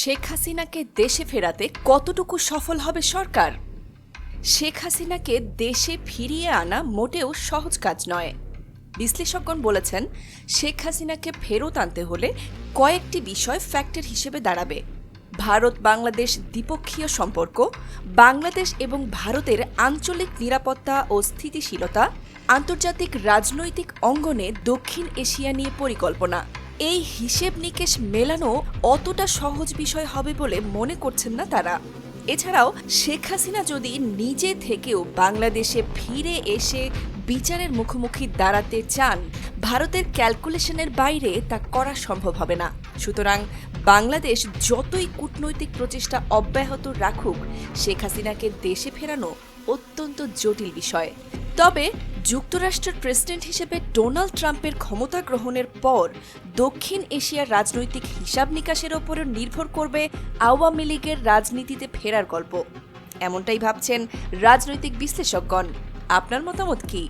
শেখ হাসিনাকে দেশে ফেরাতে কতটুকু সফল হবে সরকার? শেখ হাসিনাকে দেশে ফিরিয়ে আনা মোটেও সহজ কাজ নয়। বিশ্লেষকগণ বলেছেন, শেখ হাসিনাকে ফেরত আনতে হলে কয়েকটি বিষয় ফ্যাক্টর হিসেবে দাঁড়াবে। ভারত, বাংলাদেশ দ্বিপক্ষীয় সম্পর্ক, বাংলাদেশ এবং ভারতের আঞ্চলিক নিরাপত্তা ও স্থিতিশীলতা, আন্তর্জাতিক রাজনৈতিক অঙ্গনে দক্ষিণ এশিয়া নিয়ে পরিকল্পনা। এই হিসেব নিকেশ মেলানো অতটা সহজ বিষয় হবে বলে মনে করছেন না তারা। এছাড়াও শেখ হাসিনা যদি নিজে থেকেও বাংলাদেশে ফিরে এসে বিচারের মুখোমুখি দাঁড়াতে চান, ভারতের ক্যালকুলেশনের বাইরে তা করা সম্ভব হবে না। সুতরাং বাংলাদেশ যতই কূটনৈতিক প্রচেষ্টা অব্যাহত রাখুক, শেখ হাসিনাকে দেশে ফেরানো অত্যন্ত জটিল বিষয়। তবে যুক্তরাষ্ট্রের প্রেসিডেন্ট হিসেবে ডোনাল্ড ট্রাম্পের ক্ষমতা গ্রহণের পর দক্ষিণ এশিয়ার রাজনৈতিক হিসাব নিকাশের ওপরও নির্ভর করবে আওয়ামী লীগের রাজনীতিতে ফেরার গল্প। এমনটাই ভাবছেন রাজনৈতিক বিশ্লেষকগণ। আপনার মতামত কী?